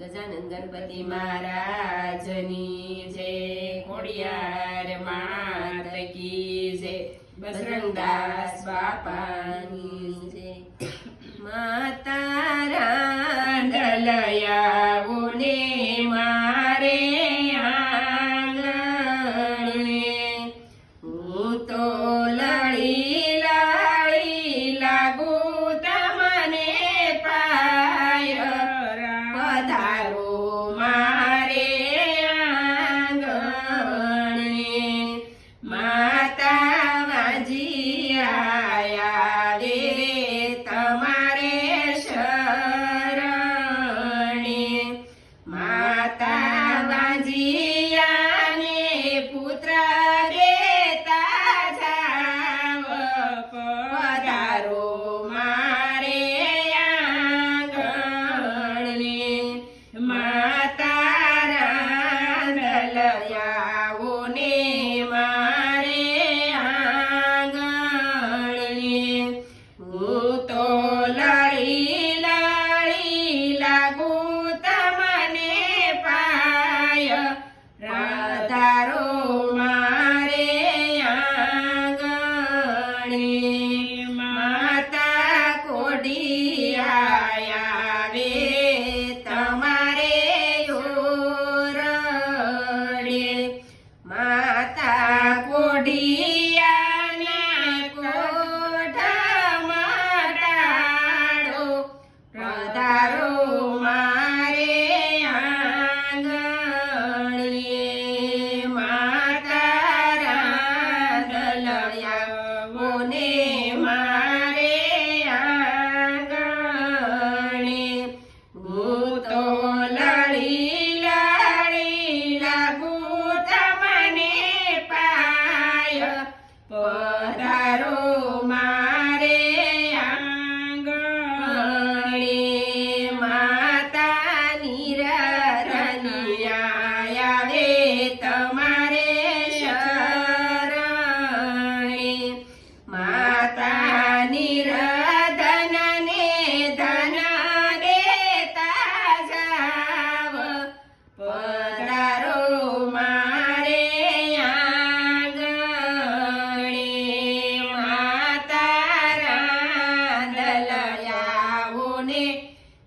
ગજાનંદ ગણપતિ મહારાજની જય ખોડિયાર માત કી જય બસરંગદાસ બાપાની જય માતા રાંડલયા Utola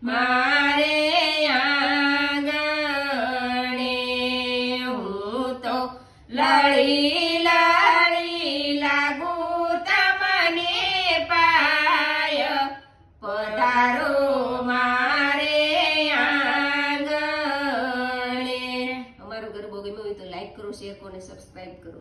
મારે આંગણે હું તો લડી લડી લાગુ તમને પાય. પધારો મારે આંગણે. અમારું ઘર બહુ ગમ્યું તો લાઈક કરો શેર કરો અને સબસ્ક્રાઈબ કરો.